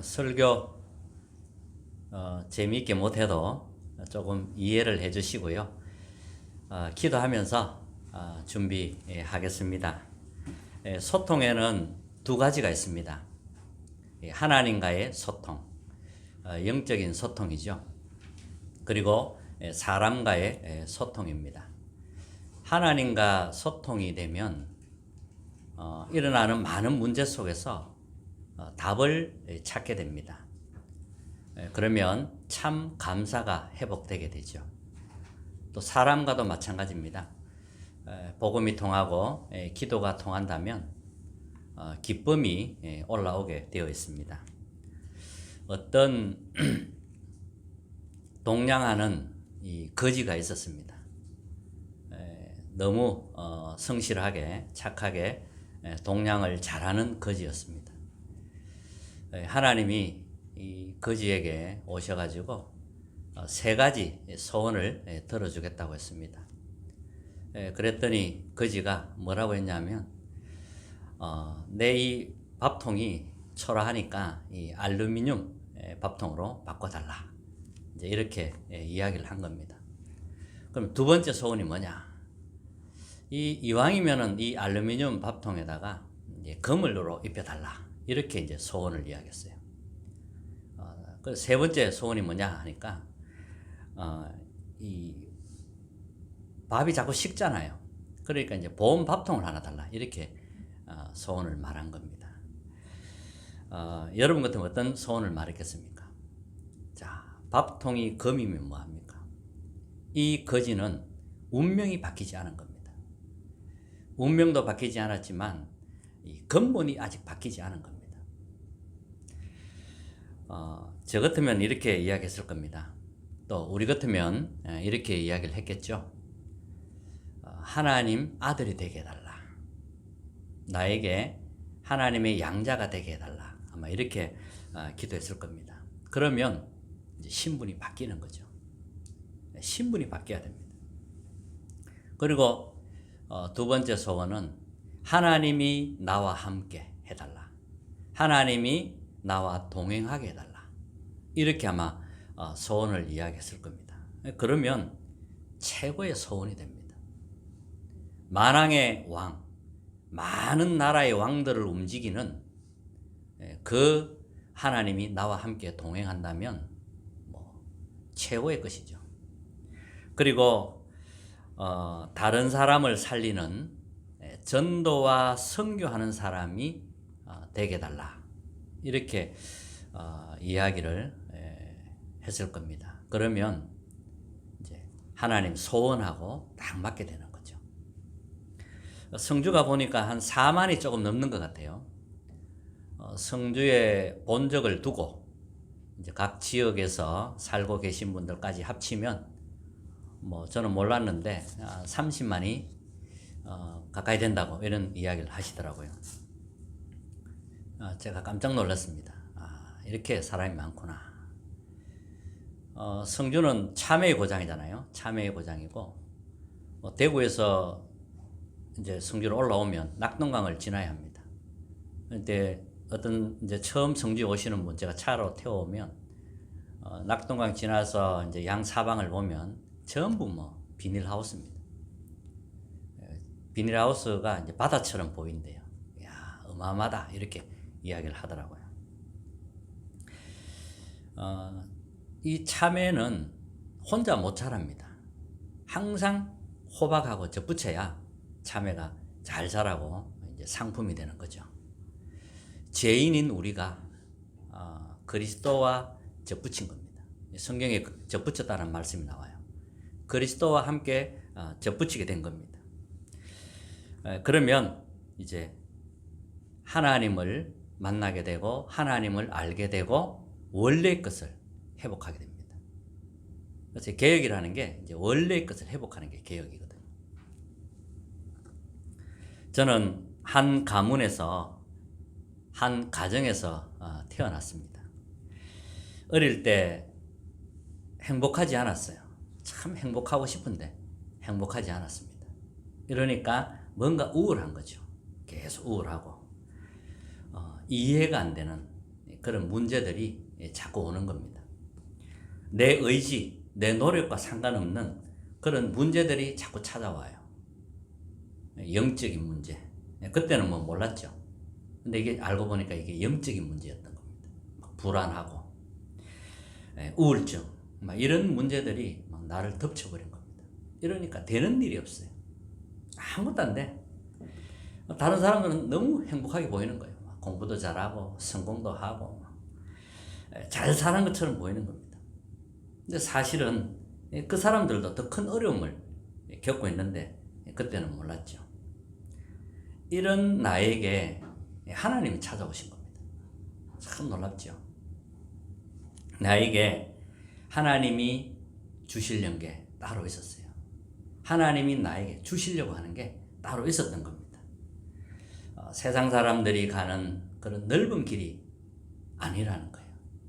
설교 어, 재미있게 못해도 조금 이해를 해 주시고요. 어, 기도하면서 어, 준비하겠습니다. 예, 소통에는 두 가지가 있습니다. 예, 하나님과의 소통, 어, 영적인 소통이죠. 그리고 예, 사람과의 예, 소통입니다. 하나님과 소통이 되면 어, 일어나는 많은 문제 속에서 어, 답을 예, 찾게 됩니다. 예, 그러면 참 감사가 회복되게 되죠. 또 사람과도 마찬가지입니다. 에, 복음이 통하고 에, 기도가 통한다면 어, 기쁨이 에, 올라오게 되어 있습니다. 어떤 동냥하는 이 거지가 있었습니다. 에, 너무 어, 성실하게 착하게 에, 동냥을 잘하는 거지였습니다. 에, 하나님이 이 거지에게 오셔가지고 어, 세 가지 소원을 에, 들어주겠다고 했습니다. 에, 그랬더니 거지가 뭐라고 했냐면 어, 내이 밥통이 초라하니까 이 알루미늄 에, 밥통으로 바꿔달라. 이제 이렇게 에, 이야기를 한 겁니다. 그럼 두 번째 소원이 뭐냐? 이 이왕이면은 이 알루미늄 밥통에다가 그물로 입혀달라. 이렇게 이제 소원을 이야기했어요. 어, 그세 번째 소원이 뭐냐 하니까 어, 이 밥이 자꾸 식잖아요. 그러니까 이제 보온 밥통을 하나 달라 이렇게 어, 소원을 말한 겁니다. 어, 여러분 같으면 어떤 소원을 말했겠습니까? 자, 밥통이 금이면 뭐 합니까? 이 거지는 운명이 바뀌지 않은 겁니다. 운명도 바뀌지 않았지만 이 근본이 아직 바뀌지 않은 겁니다. 어, 저 같으면 이렇게 이야기했을 겁니다. 또 우리 같으면 에, 이렇게 이야기를 했겠죠. 어, 하나님 아들이 되게 해달라. 나에게 하나님의 양자가 되게 해달라. 아마 이렇게 어, 기도했을 겁니다. 그러면 이제 신분이 바뀌는 거죠. 신분이 바뀌어야 됩니다. 그리고 어, 두 번째 소원은 하나님이 나와 함께 해달라. 하나님이 나와 동행하게 해달라. 이렇게 아마 어, 소원을 이야기했을 겁니다. 그러면 최고의 소원이 됩니다. 만왕의 왕, 많은 나라의 왕들을 움직이는 예, 그 하나님이 나와 함께 동행한다면 뭐 최고의 것이죠. 그리고 어, 다른 사람을 살리는 예, 전도와 선교하는 사람이 어, 되게 달라 이렇게 어, 이야기를 예, 했을 겁니다. 그러면 이제 하나님 소원하고 딱 맞게 되는 거죠. 성주가 보니까 한 4만이 조금 넘는 것 같아요. 어, 성주에 본적을 두고 이제 각 지역에서 살고 계신 분들까지 합치면 뭐 저는 몰랐는데 30만이 어, 가까이 된다고 이런 이야기를 하시더라고요. 어, 제가 깜짝 놀랐습니다. 아, 이렇게 사람이 많구나. 어, 성주는 참외의 고장이잖아요. 참외의 고장이고 뭐 대구에서 이제 성주로 올라오면 낙동강을 지나야 합니다. 근데 어떤 이제 처음 성주에 오시는 분 제가 차로 태워오면 어, 낙동강 지나서 이제 양 사방을 보면 전부 뭐 비닐하우스입니다. 예, 비닐하우스가 이제 바다처럼 보인대요. 야 어마어마하다 이렇게 이야기를 하더라고요. 어, 이 참외는 혼자 못 자랍니다. 항상 호박하고 젖붙여야 참외가 잘 자라고 이제 상품이 되는 거죠. 죄인인 우리가 어, 그리스도와 젖붙인 겁니다. 성경에 그 젖붙였다는 말씀이 나와요. 그리스도와 함께 어, 젖붙이게 된 겁니다. 에, 그러면 이제 하나님을 만나게 되고 하나님을 알게 되고 원래의 것을 회복하게 됩니다. 그래서 개혁이라는 게 이제 원래의 것을 회복하는 게 개혁이거든요. 저는 한 가문에서 한 가정에서 어, 태어났습니다. 어릴 때 행복하지 않았어요. 참 행복하고 싶은데 행복하지 않았습니다. 이러니까 뭔가 우울한 거죠. 계속 우울하고 어, 이해가 안 되는 그런 문제들이 예, 자꾸 오는 겁니다. 내 의지, 내 노력과 상관없는 그런 문제들이 자꾸 찾아와요. 영적인 문제. 예, 그때는 뭐 몰랐죠. 근데 이게 알고 보니까 이게 영적인 문제였던 겁니다. 막 불안하고, 예, 우울증, 막 이런 문제들이 막 나를 덮쳐버린 겁니다. 이러니까 되는 일이 없어요. 아무것도 안 돼. 다른 사람들은 너무 행복하게 보이는 거예요. 막 공부도 잘하고, 성공도 하고, 예, 잘 사는 것처럼 보이는 겁니다. 근데 사실은 그 사람들도 더 큰 어려움을 겪고 있는데 그때는 몰랐죠. 이런 나에게 하나님이 찾아오신 겁니다. 참 놀랍죠. 나에게 하나님이 주시려는 게 따로 있었어요. 하나님이 나에게 주시려고 하는 게 따로 있었던 겁니다. 어, 세상 사람들이 가는 그런 넓은 길이 아니라는 거예요.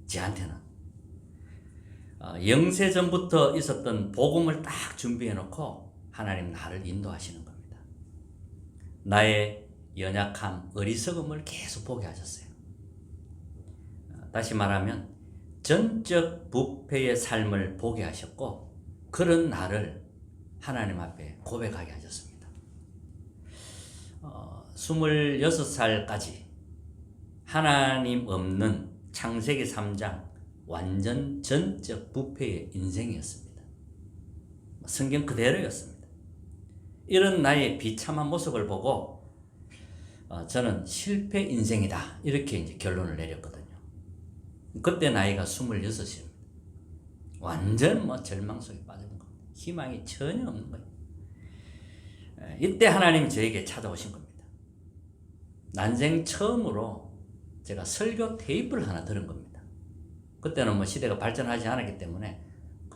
저한테는. 어, 영세 전부터 있었던 복음을 딱 준비해 놓고 하나님 나를 인도하시는 겁니다. 나의 연약함, 어리석음을 계속 보게 하셨어요. 어, 다시 말하면 전적 부패의 삶을 보게 하셨고 그런 나를 하나님 앞에 고백하게 하셨습니다. 어, 26살까지 하나님 없는 창세기 3장 완전 전적 부패의 인생이었습니다. 성경 그대로였습니다. 이런 나의 비참한 모습을 보고 어, 저는 실패 인생이다 이렇게 이제 결론을 내렸거든요. 그때 나이가 26입니다. 완전 뭐 절망 속에 빠진 겁니다. 희망이 전혀 없는 거예요. 에, 이때 하나님이 저에게 찾아오신 겁니다. 난생 처음으로 제가 설교 테이프를 하나 들은 겁니다. 그때는 뭐 시대가 발전하지 않았기 때문에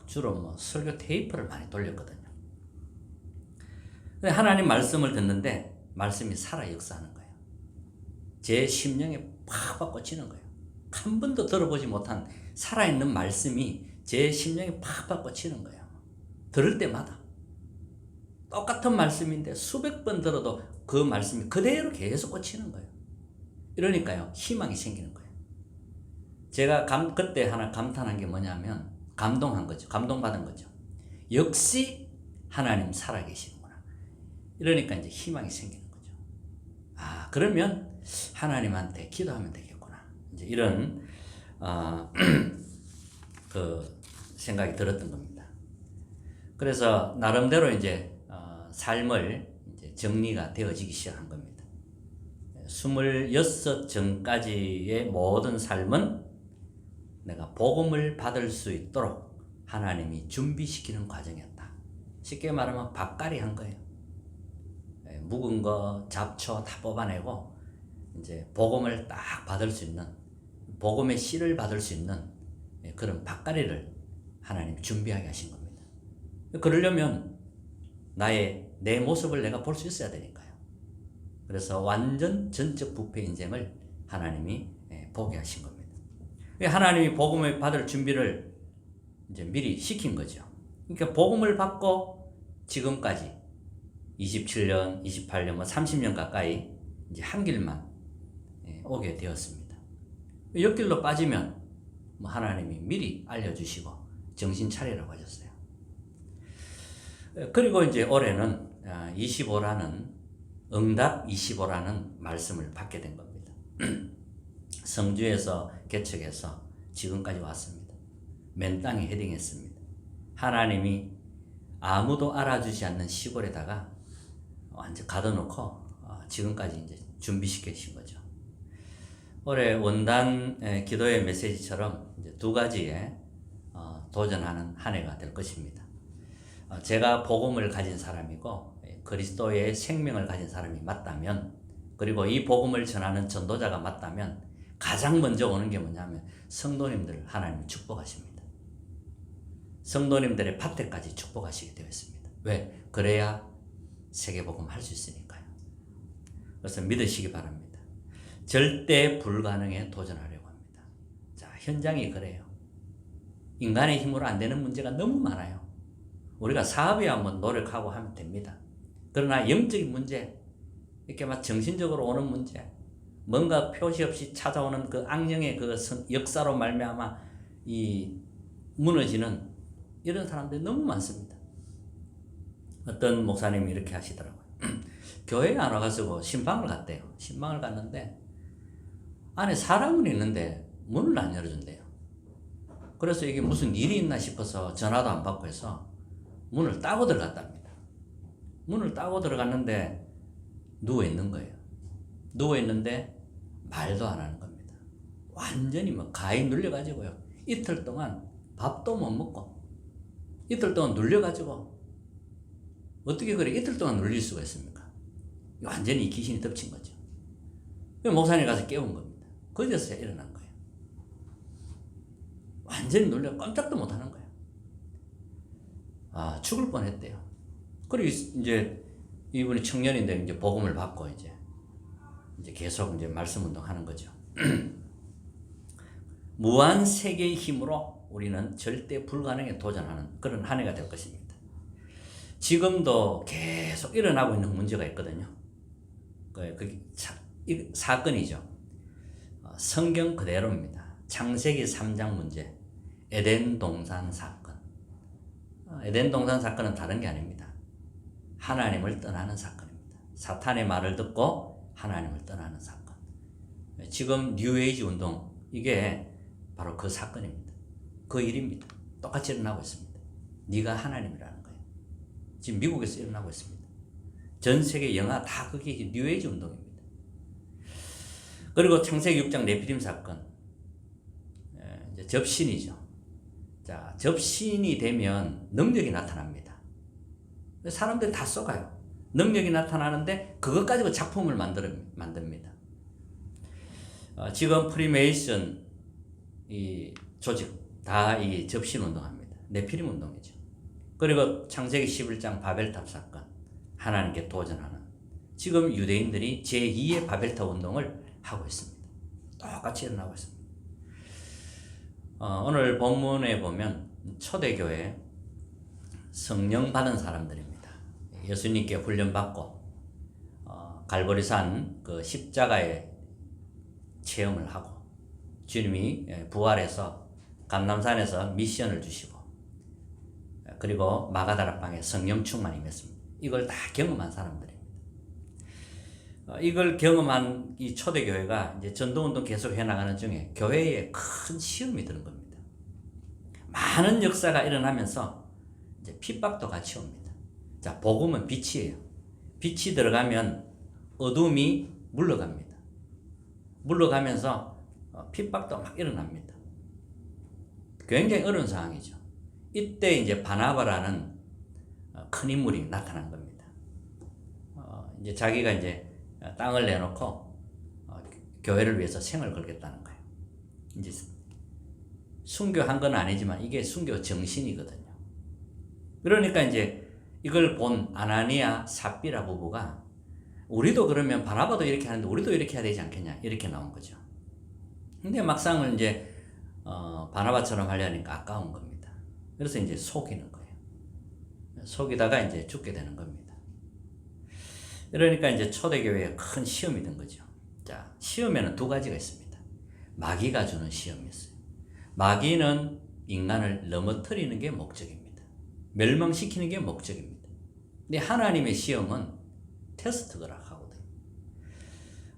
주로 뭐 설교 테이프를 많이 돌렸거든요. 하나님 말씀을 듣는데 말씀이 살아 역사하는 거예요. 제 심령에 팍팍 꽂히는 거예요. 한 번도 들어보지 못한 살아있는 말씀이 제 심령에 팍팍 꽂히는 거예요. 들을 때마다. 똑같은 말씀인데 수백 번 들어도 그 말씀이 그대로 계속 꽂히는 거예요. 이러니까요, 희망이 생기는 거예요. 제가 감, 그때 하나 감탄한 게 뭐냐면, 감동한 거죠. 감동받은 거죠. 역시 하나님 살아계시는구나. 이러니까 이제 희망이 생기는 거죠. 아, 그러면 하나님한테 기도하면 되겠구나. 이제 이런, 어, 그 생각이 들었던 겁니다. 그래서 나름대로 이제, 어, 삶을 정리가 되어지기 시작한 겁니다. 26 전까지의 모든 삶은 내가 복음을 받을 수 있도록 하나님이 준비시키는 과정이었다. 쉽게 말하면 밥갈이 한 거예요. 예, 묵은 거, 잡초 다 뽑아내고 이제 복음을 딱 받을 수 있는 복음의 씨를 받을 수 있는 예, 그런 밥갈이를 하나님 준비하게 하신 겁니다. 그러려면 나의 내 모습을 내가 볼 수 있어야 되니까요. 그래서 완전 전적 부패 인생을 하나님이 예, 보게 하신 겁니다. 하나님이 복음을 받을 준비를 이제 미리 시킨 거죠. 그러니까 복음을 받고 지금까지 27년, 28년, 뭐 30년 가까이 이제 한 길만 예, 오게 되었습니다. 옆길로 빠지면 뭐 하나님이 미리 알려주시고 정신 차리라고 하셨어요. 그리고 이제 올해는 25라는 아, 응답 25라는 말씀을 받게 된 겁니다. 성주에서 개척해서 지금까지 왔습니다. 맨 땅에 헤딩했습니다. 하나님이 아무도 알아주지 않는 시골에다가 완전 가둬놓고 어, 지금까지 이제 준비시키신 거죠. 올해 원단 기도의 메시지처럼 두 가지에 어, 도전하는 한 해가 될 것입니다. 어, 제가 복음을 가진 사람이고 예, 그리스도의 생명을 가진 사람이 맞다면 그리고 이 복음을 전하는 전도자가 맞다면 가장 먼저 오는 게 뭐냐면 성도님들을 하나님이 축복하십니다. 성도님들의 밭에까지 축복하시게 되어 있습니다. 왜? 그래야 세계복음 할 수 있으니까요. 그래서 믿으시기 바랍니다. 절대 불가능에 도전하려고 합니다. 자, 현장이 그래요. 인간의 힘으로 안 되는 문제가 너무 많아요. 우리가 사업에 한번 노력하고 하면 됩니다. 그러나 영적인 문제, 이렇게 막 정신적으로 오는 문제, 뭔가 표시 없이 찾아오는 그 악령의 그 선- 역사로 말미암아 이 무너지는 이런 사람들이 너무 많습니다. 어떤 목사님이 이렇게 하시더라고요. 교회에 안 와가지고 신방을 갔대요. 신방을 갔는데 안에 사람은 있는데 문을 안 열어준대요. 그래서 이게 무슨 일이 있나 싶어서 전화도 안 받고 해서 문을 따고 들어갔답니다. 문을 따고 들어갔는데 누워 있는 거예요. 누워 있는데 말도 안 하는 겁니다. 완전히 뭐 가히 눌려가지고요. 이틀 동안 밥도 못 먹고 이틀 동안 눌려가지고 어떻게 그래 이틀 동안 눌릴 수가 있습니까? 완전히 귀신이 덮친 거죠. 그래서 목사님 가서 깨운 겁니다. 거기서 일어난 거예요. 완전히 놀려 깜짝도 못 하는. 아, 죽을 뻔 했대요. 그리고 이제 이분이 청년인데 이제 복음을 받고 이제 이제 계속 이제 말씀 운동하는 거죠. 무한 세계의 힘으로 우리는 절대 불가능에 도전하는 그런 한 해가 될 것입니다. 지금도 계속 일어나고 있는 문제가 있거든요. 그, 그 사건이죠. 어, 성경 그대로입니다. 창세기 3장 문제, 에덴 동산 사건. 어, 에덴 동산 사건은 다른 게 아닙니다. 하나님을 떠나는 사건입니다. 사탄의 말을 듣고 하나님을 떠나는 사건. 지금 뉴에이지 운동 이게 바로 그 사건입니다. 그 일입니다. 똑같이 일어나고 있습니다. 네가 하나님이라는 거예요. 지금 미국에서 일어나고 있습니다. 전 세계 영화 다 그게 뉴에이지 운동입니다. 그리고 창세기 6장 네피림 사건 예, 접신이죠. 자 접신이 되면 능력이 나타납니다. 사람들이 다 쏘가요. 능력이 나타나는데 그것 가지고 작품을 만들 만듭니다. 어, 지금 프리메이션 이 조직 다 이 접신 운동합니다. 네피림 운동이죠. 그리고 창세기 11장 바벨탑 사건 하나님께 도전하는 지금 유대인들이 제2의 바벨탑 운동을 하고 있습니다. 똑같이 일어나고 있습니다. 어, 오늘 본문에 보면 초대교회 성령 받은 사람들입니다. 예수님께 훈련받고 어, 갈보리산 그 십자가의 체험을 하고 주님이 예, 부활해서 감남산에서 미션을 주시고 그리고 마가다락방에 성령 충만이 임했습니다. 이걸 다 경험한 사람들입니다. 어, 이걸 경험한 이 초대교회가 이제 전도운동 계속 해나가는 중에 교회에 큰 시험이 드는 겁니다. 많은 역사가 일어나면서 이제 핍박도 같이 옵니다. 자, 복음은 빛이에요. 빛이 들어가면 어둠이 물러갑니다. 물러가면서 어, 핍박도 막 일어납니다. 굉장히 어려운 상황이죠. 이때 이제 바나바라는 어, 큰 인물이 나타난 겁니다. 어, 이제 자기가 이제 땅을 내놓고 어, 교회를 위해서 생을 걸겠다는 거예요. 이제 순교한 건 아니지만 이게 순교 정신이거든요. 그러니까 이제 이걸 본 아나니아 삽비라 부부가 우리도 그러면 바나바도 이렇게 하는데 우리도 이렇게 해야 되지 않겠냐 이렇게 나온 거죠. 근데 막상은 이제 어, 바나바처럼 하려니까 아까운 겁니다. 그래서 이제 속이는 거예요. 속이다가 이제 죽게 되는 겁니다. 그러니까 이제 초대교회에 큰 시험이 된 거죠. 자, 시험에는 두 가지가 있습니다. 마귀가 주는 시험이었어요. 마귀는 인간을 넘어뜨리는 게 목적입니다. 멸망시키는 게 목적입니다. 근데 하나님의 시험은 테스트가 하거든요.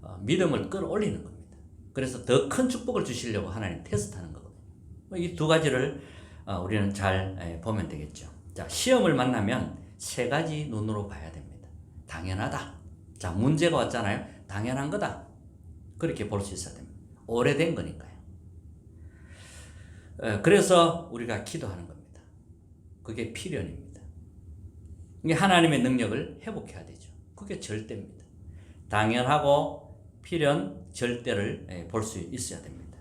어, 믿음을 끌어올리는 겁니다. 그래서 더 큰 축복을 주시려고 하나님 테스트하는 거거든요. 이 두 가지를 어, 우리는 잘 에, 보면 되겠죠. 자, 시험을 만나면 세 가지 눈으로 봐야 됩니다. 당연하다. 자, 문제가 왔잖아요. 당연한 거다. 그렇게 볼 수 있어야 됩니다. 오래된 거니까요. 에, 그래서 우리가 기도하는 겁니다. 그게 필연입니다. 이게 하나님의 능력을 회복해야 되죠. 그게 절대입니다. 당연하고 필연 절대를 볼 수 있어야 됩니다.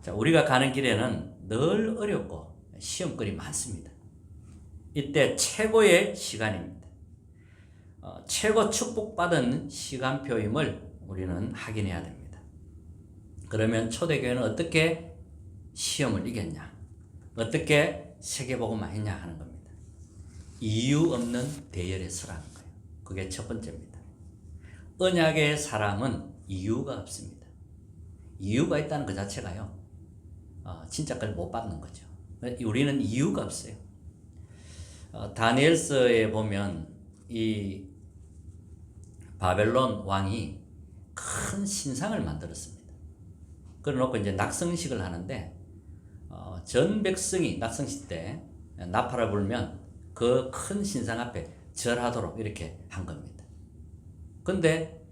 자, 우리가 가는 길에는 늘 어렵고 시험거리 많습니다. 이때 최고의 시간입니다. 어, 최고 축복받은 시간표임을 우리는 확인해야 됩니다. 그러면 초대교회는 어떻게 시험을 이겼냐? 어떻게 세계복음만 했냐 하는 겁니다. 이유 없는 대열에 서라는 거예요. 그게 첫 번째입니다. 언약의 사람은 이유가 없습니다. 이유가 있다는 그 자체가요, 어, 진짜까지 못 받는 거죠. 우리는 이유가 없어요. 어, 다니엘서에 보면 이 바벨론 왕이 큰 신상을 만들었습니다. 그래놓고 이제 낙성식을 하는데 어, 전 백성이 낙성식 때 나팔을 불면 그 큰 신상 앞에 절하도록 이렇게 한 겁니다. 근데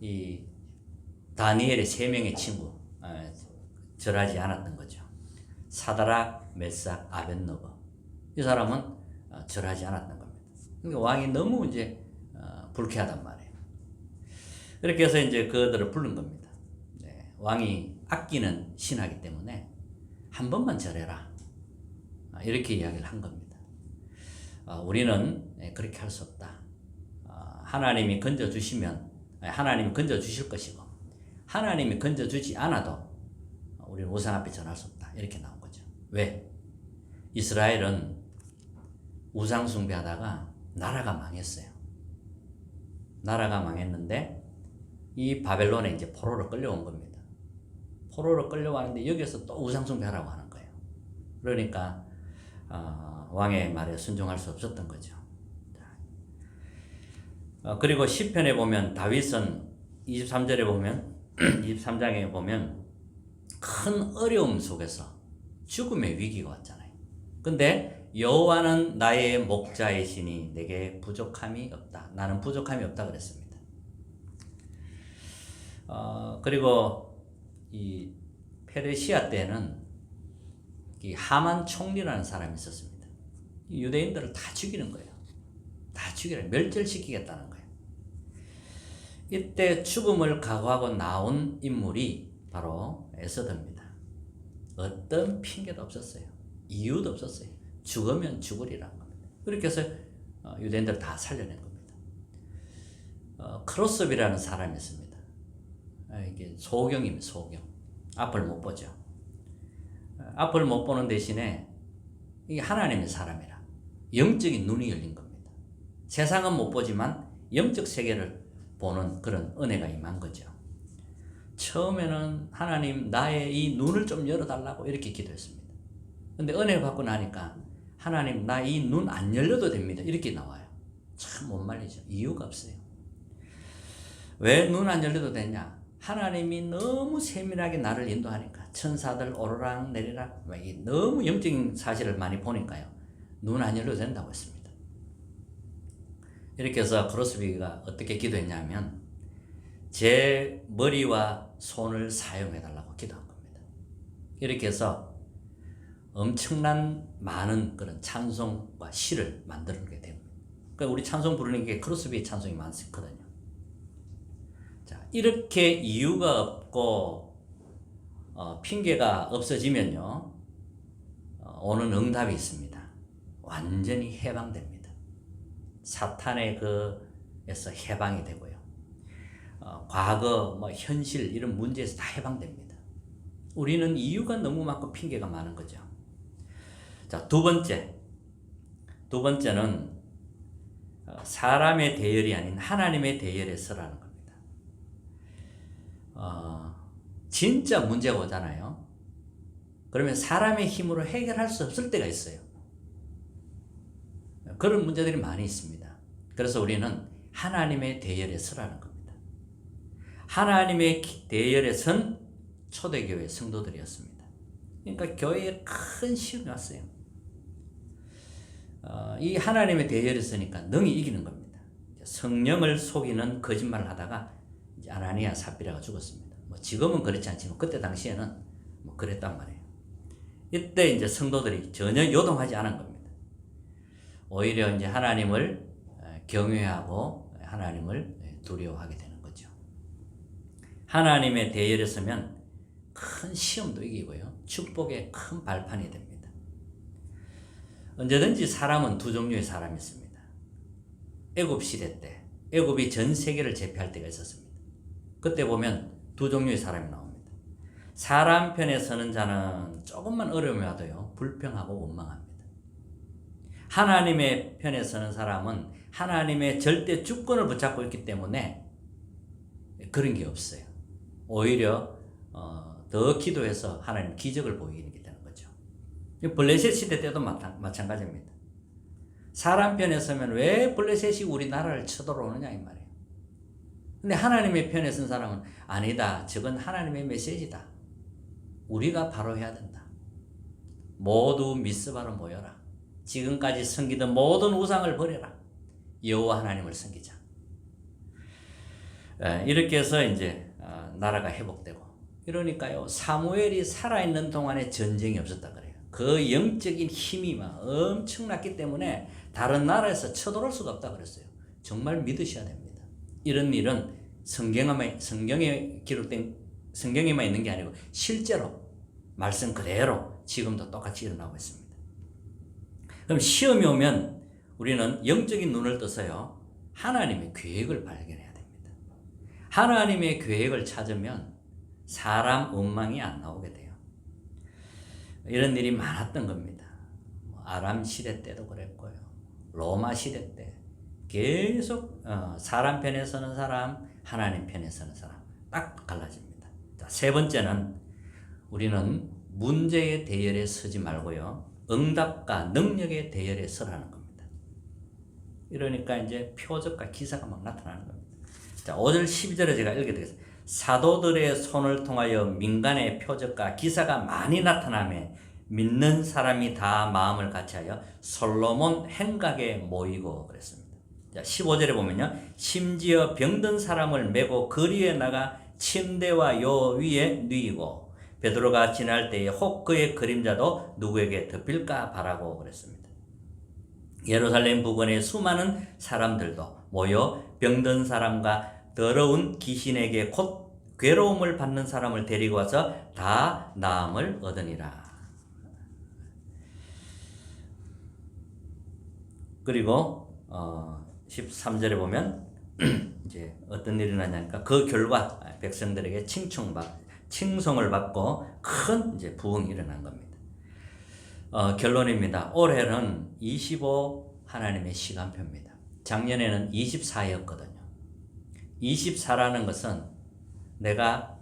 이 다니엘의 세 명의 친구 어, 절하지 않았던 거죠. 사다락, 메삭, 아벤노고 이 사람은 어, 절하지 않았던 겁니다. 그러니까 왕이 너무 이제 어, 불쾌하단 말이에요. 이렇게 해서 이제 그들을 부른 겁니다. 네, 왕이 아끼는 신하기 때문에 한 번만 절해라. 아, 이렇게 이야기를 한 겁니다. 아, 우리는 네, 그렇게 할 수 없다. 아, 하나님이 건져 주시면 하나님이 건져 주실 것이고 하나님이 건져 주지 않아도 우리는 우상 앞에 전할 수 없다. 이렇게 나온 거죠. 왜? 이스라엘은 우상 숭배하다가 나라가 망했어요. 나라가 망했는데 이 바벨론에 이제 포로로 끌려온 겁니다. 포로로 끌려왔는데 여기서 또 우상 숭배하라고 하는 거예요. 그러니까 어, 왕의 말에 순종할 수 없었던 거죠. 어, 그리고 시편에 보면 다윗은 23절에 보면 23장에 보면 큰 어려움 속에서 죽음의 위기가 왔잖아요. 근데 여호와는 나의 목자이시니 내게 부족함이 없다. 나는 부족함이 없다 그랬습니다. 어, 그리고 이 페르시아 때는 이 하만 총리라는 사람이 있었습니다. 유대인들을 다 죽이는 거예요. 다 죽이라 멸절시키겠다는 거예요. 이때 죽음을 각오하고 나온 인물이 바로 에서드입니다. 어떤 핑계도 없었어요. 이유도 없었어요. 죽으면 죽으리라는 겁니다. 그렇게 해서 어, 유대인들 다 살려낸 겁니다. 어, 크로스비라는 사람이 있습니다. 아, 이게 소경입니다. 소경. 앞을 못 보죠. 어, 앞을 못 보는 대신에 이게 하나님의 사람이라 영적인 눈이 열린 겁니다. 세상은 못 보지만 영적 세계를 보는 그런 은혜가 임한 거죠. 처음에는 하나님 나의 이 눈을 좀 열어달라고 이렇게 기도했습니다. 근데 은혜를 받고 나니까 하나님 나 이 눈 안 열려도 됩니다. 이렇게 나와요. 참 못 말리죠. 이유가 없어요. 왜 눈 안 열려도 되냐? 하나님이 너무 세밀하게 나를 인도하니까 천사들 오르락 내리락 너무 영적인 사실을 많이 보니까요. 눈 안 열려도 된다고 했습니다. 이렇게 해서 크로스비가 어떻게 기도했냐면 제 머리와 손을 사용해 달라고 기도한 겁니다. 이렇게 해서 엄청난 많은 그런 찬송과 시를 만들게 됩니다. 그러니까 우리 찬송 부르는 게 크로스비의 찬송이 많거든요. 자, 이렇게 이유가 없고 어, 핑계가 없어지면요 어, 오는 응답이 있습니다. 완전히 해방됩니다. 사탄의 그에서 해방이 되고요. 어, 과거, 뭐 현실 이런 문제에서 다 해방됩니다. 우리는 이유가 너무 많고 핑계가 많은 거죠. 자, 두 번째. 두 번째는 어, 사람의 대열이 아닌 하나님의 대열에 서라는 겁니다. 어, 진짜 문제가 오잖아요. 그러면 사람의 힘으로 해결할 수 없을 때가 있어요. 그런 문제들이 많이 있습니다. 그래서 우리는 하나님의 대열에 서라는 겁니다. 하나님의 대열에 선 초대교회 성도들이었습니다. 그러니까 교회에 큰 시험이 왔어요. 어, 이 하나님의 대열에 서니까 능히 이기는 겁니다. 성령을 속이는 거짓말을 하다가 아나니아 사피라가 죽었습니다. 뭐 지금은 그렇지 않지만 그때 당시에는 뭐 그랬단 말이에요. 이때 이제 성도들이 전혀 요동하지 않은 겁니다. 오히려 이제 하나님을 경외하고 하나님을 두려워하게 되는 거죠. 하나님의 대열에 서면 큰 시험도 이기고요. 축복의 큰 발판이 됩니다. 언제든지 사람은 두 종류의 사람이 있습니다. 애굽 시대 때 애굽이 전 세계를 제패할 때가 있었습니다. 그때 보면 두 종류의 사람이 나옵니다. 사람 편에 서는 자는 조금만 어려움이 와도요 불평하고 원망합니다. 하나님의 편에 서는 사람은 하나님의 절대 주권을 붙잡고 있기 때문에 그런 게 없어요. 오히려 어, 더 기도해서 하나님 기적을 보이게 되는 거죠. 블레셋 시대 때도 마찬- 마찬가지입니다. 사람 편에 서면 왜 블레셋이 우리나라를 쳐들어오느냐 이 말이에요. 근데 하나님의 편에 선 사람은 아니다. 저건 하나님의 메시지다. 우리가 바로 해야 된다. 모두 미스바로 모여라. 지금까지 섬기던 모든 우상을 버려라. 여호와 하나님을 섬기자. 에, 이렇게 해서 이제 어, 나라가 회복되고 이러니까요 사무엘이 살아있는 동안에 전쟁이 없었다 그래요. 그 영적인 힘이 막 엄청났기 때문에 다른 나라에서 쳐들어올 수가 없다 그랬어요. 정말 믿으셔야 됩니다. 이런 일은 성경에만 성경에 기록된 성경에만 있는 게 아니고 실제로 말씀 그대로 지금도 똑같이 일어나고 있습니다. 그럼 시험이 오면 우리는 영적인 눈을 떠서요 하나님의 계획을 발견해야 됩니다. 하나님의 계획을 찾으면 사람 원망이 안 나오게 돼요. 이런 일이 많았던 겁니다. 뭐 아람 시대 때도 그랬고요. 로마 시대 때 계속 어, 사람 편에 서는 사람, 하나님 편에 서는 사람 딱 갈라집니다. 자, 세 번째는 우리는 문제의 대열에 서지 말고요. 응답과 능력의 대열에 서라는 겁니다. 이러니까 이제 표적과 기사가 막 나타나는 겁니다. 자, 5절 12절에 제가 읽어드리겠습니다. 사도들의 손을 통하여 민간의 표적과 기사가 많이 나타나며 믿는 사람이 다 마음을 같이하여 솔로몬 행각에 모이고 그랬습니다. 자, 15절에 보면요. 심지어 병든 사람을 메고 거리에 나가 침대와 요 위에 누이고 베드로가 지날 때에 혹 그의 그림자도 누구에게 덮일까 바라고 그랬습니다. 예루살렘 부근의 수많은 사람들도 모여 병든 사람과 더러운 귀신에게 곧 괴로움을 받는 사람을 데리고 와서 다 나음을 얻으니라. 그리고 어 13절에 보면 이제 어떤 일이 나냐니까 그 결과 백성들에게 칭송받 칭송을 받고 큰 이제 부흥이 일어난 겁니다. 어, 결론입니다. 올해는 25 하나님의 시간표입니다. 작년에는 24였거든요. 24라는 것은 내가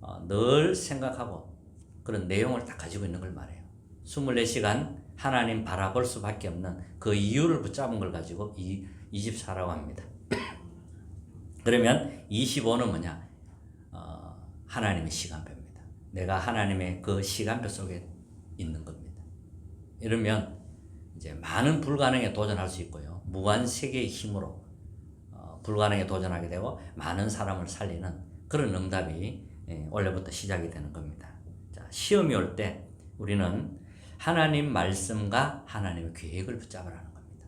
어, 늘 생각하고 그런 내용을 다 가지고 있는 걸 말해요. 24시간 하나님 바라볼 수밖에 없는 그 이유를 붙잡은 걸 가지고 이 24라고 합니다. 그러면 25는 뭐냐? 어, 하나님의 시간표입니다. 내가 하나님의 그 시간표 속에 있는 겁니다. 이러면 이제 많은 불가능에 도전할 수 있고요. 무한 세계의 힘으로 어, 불가능에 도전하게 되고 많은 사람을 살리는 그런 응답이 예, 원래부터 시작이 되는 겁니다. 자, 시험이 올 때 우리는 하나님 말씀과 하나님의 계획을 붙잡으라는 겁니다.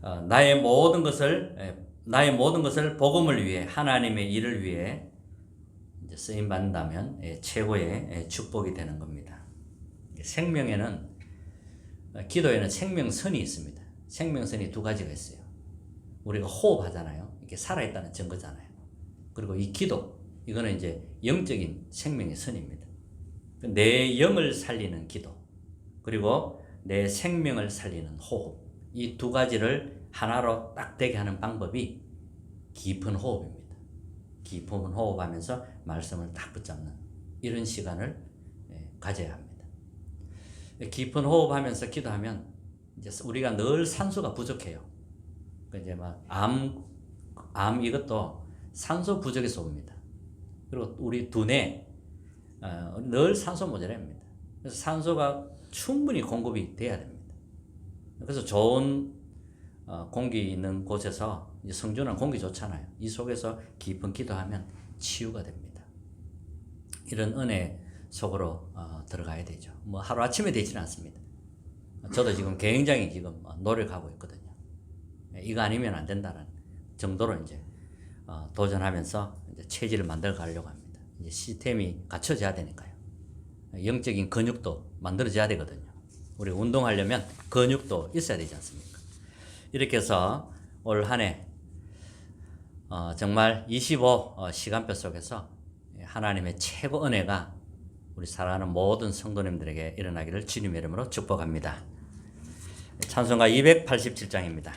어, 나의 모든 것을 예, 나의 모든 것을 복음을 위해 하나님의 일을 위해 쓰임 받는다면 예, 최고의 예, 축복이 되는 겁니다. 생명에는 어, 기도에는 생명선이 있습니다. 생명선이 두 가지가 있어요. 우리가 호흡하잖아요. 이게 살아있다는 증거잖아요. 그리고 이 기도 이거는 이제 영적인 생명의 선입니다. 내 영을 살리는 기도 그리고 내 생명을 살리는 호흡 이 두 가지를 하나로 딱 되게 하는 방법이 깊은 호흡입니다. 깊은 호흡하면서 말씀을 딱 붙잡는 이런 시간을 예, 가져야 합니다. 깊은 호흡하면서 기도하면 이제 우리가 늘 산소가 부족해요. 그 이제 막암 암 이것도 산소 부족에서 옵니다. 그리고 우리 두뇌 어, 늘 산소 모자랍니다. 그래서 산소가 충분히 공급이 돼야 됩니다. 그래서 좋은 어, 공기 있는 곳에서 성준은 공기 좋잖아요. 이 속에서 깊은 기도하면 치유가 됩니다. 이런 은혜 속으로 어, 들어가야 되죠. 뭐 하루 아침에 되지는 않습니다. 저도 지금 굉장히 지금 어, 노력하고 있거든요. 이거 아니면 안 된다는 정도로 이제 어, 도전하면서 이제 체질을 만들어 가려고 합니다. 시스템이 갖춰져야 되니까요. 영적인 근육도 만들어져야 되거든요. 우리 운동하려면 근육도 있어야 되지 않습니까? 이렇게 해서 올 한해 어, 정말 25 어, 속에서 하나님의 최고 은혜가 우리 사랑하는 모든 성도님들에게 일어나기를 주님의 이름으로 축복합니다. 찬송가 287장입니다.